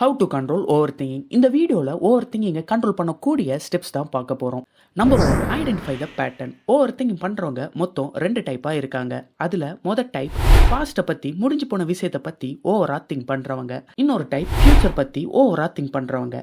How to control over thinking இந்த வீடியோவில் over திங்கிங்கை கண்ட்ரோல் பண்ணக்கூடிய ஸ்டெப்ஸ் தான் பார்க்க போகிறோம் number one identify the pattern overthinking பண்ணுறவங்க மொத்தம் ரெண்டு டைப்பாக இருக்காங்க. அதில் மொதல் டைப் பாஸ்ட்டை பற்றி முடிஞ்சு போன விஷயத்தை பற்றி ஓவராக திங்க் பண்ணுறவங்க இன்னொரு டைப் ஃப்யூச்சர் பற்றி ஓவராக திங்க் பண்ணுறவங்க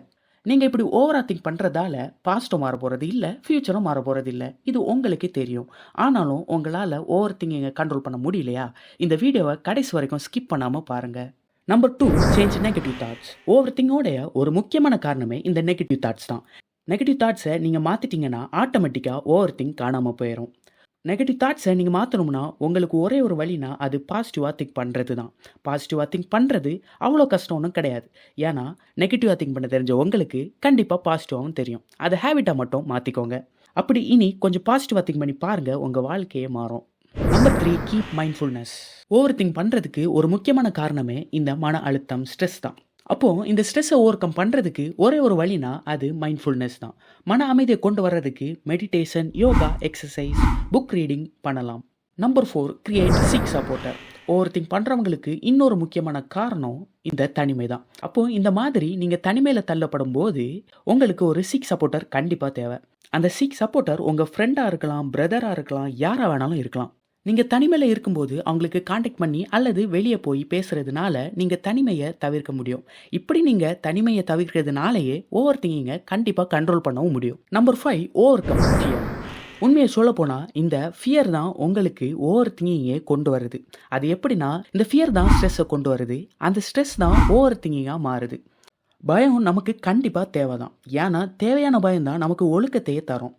நீங்கள் இப்படி ஓவராக திங்க் பண்ணுறதால பாஸ்ட்டும் மாற போகிறது இல்லை ஃப்யூச்சரும் மாற போகிறது இல்லை. இது உங்களுக்கே தெரியும். ஆனாலும் உங்களால் ஓவர் திங்கிங்கை கண்ட்ரோல் பண்ண முடியலையா? இந்த வீடியோவை கடைசி வரைக்கும் ஸ்கிப் பண்ணாமல் பாருங்கள் number two change negative thoughts over திங்கோடைய ஒரு முக்கியமான காரணமே இந்த நெகட்டிவ் தாட்ஸ் தான். நெகட்டிவ் தாட்ஸை நீங்கள் மாற்றிட்டீங்கன்னா ஆட்டோமேட்டிக்காக ஓவர் திங்க் காணாமல் போயிடும் நெகட்டிவ் தாட்ஸை நீங்கள் மாற்றணும்னா உங்களுக்கு ஒரே ஒரு வழினா அது பாசிட்டிவாக திங்க் பண்ணுறது தான். பாசிட்டிவாக திங்க் பண்ணுறது அவ்வளோ கஷ்டம் ஒன்றும் கிடையாது. ஏன்னா நெகட்டிவாக திங்க் பண்ண தெரிஞ்ச உங்களுக்கு கண்டிப்பாக பாசிட்டிவாகவும் தெரியும். அதை ஹேபிட்டாக மட்டும் மாற்றிக்கோங்க அப்படி இனி கொஞ்சம் பாசிட்டிவாக திங்க் பண்ணி பாருங்கள் உங்கள் வாழ்க்கையே மாறும். Number three keep mindfulness overthink பண்ணுறதுக்கு ஒரு முக்கியமான காரணமே இந்த மன அழுத்தம் ஸ்ட்ரெஸ் தான். அப்போது இந்த ஸ்ட்ரெஸ்ஸை ஓவர் கம் பண்ணுறதுக்கு ஒரே ஒரு வழினா அது மைண்ட்ஃபுல்னஸ் தான். மன அமைதியை கொண்டு வர்றதுக்கு meditation yoga exercise book reading பண்ணலாம். Number four create sick supporter overthink பண்ணுறவங்களுக்கு இன்னொரு முக்கியமான காரணம் இந்த தனிமை தான். அப்போது இந்த மாதிரி நீங்கள் தனிமையில் தள்ளப்படும் போது உங்களுக்கு ஒரு சிக் சப்போர்ட்டர் கண்டிப்பாக தேவை. அந்த சிக் சப்போர்ட்டர் உங்கள் ஃப்ரெண்டாக இருக்கலாம் பிரதராக இருக்கலாம் யாராக வேணாலும் இருக்கலாம். நீங்கள் தனிமையில் இருக்கும்போது அவங்களுக்கு காண்டாக்ட் பண்ணி அல்லது வெளியே போய் பேசுகிறதுனால நீங்கள் தனிமையை தவிர்க்க முடியும். இப்படி நீங்கள் தனிமையை தவிர்க்கிறதுனாலேயே ஓவர் திங்கிங்கை கண்டிப்பாக கண்ட்ரோல் பண்ணவும் முடியும். Number five overcome fear உண்மையை சொல்ல போனால் இந்த ஃபியர் தான் உங்களுக்கு ஓவர் திங்கிங்கை கொண்டு வருது. அது எப்படின்னா இந்த ஃபியர் தான் ஸ்ட்ரெஸ்ஸை கொண்டு வருது. அந்த ஸ்ட்ரெஸ் தான் ஓவர் திங்கிங்காக மாறுது. பயம் நமக்கு கண்டிப்பாக தேவை தான் ஏன்னா தேவையான பயம் தான் நமக்கு ஒழுக்கத்தையே தரும்.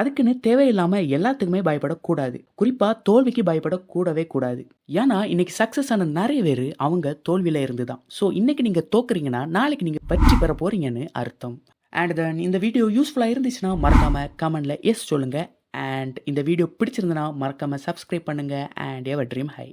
அதுக்குன்னு தேவையில்லாமல் எல்லாத்துக்குமே பயப்படக்கூடாது. குறிப்பாக தோல்விக்கு பயப்படக்கூடவே கூடாது. ஏன்னா இன்னைக்கு சக்ஸஸ் ஆன நிறைய பேர் அவங்க தோல்வியில் இருந்து தான் ஸோ இன்னைக்கு நீங்கள் தோக்குறீங்கன்னா நாளைக்கு நீங்கள் வெற்றி பெற போறீங்கன்னு அர்த்தம். அண்ட் தென் இந்த வீடியோ யூஸ்ஃபுல்லாக இருந்துச்சுன்னா மறக்காமல் கமெண்டில் எஸ் சொல்லுங்கள் அண்ட் இந்த வீடியோ பிடிச்சிருந்தனா மறக்காமல் சப்ஸ்கிரைப் பண்ணுங்கள் அண்ட் எவர் ட்ரீம் ஹை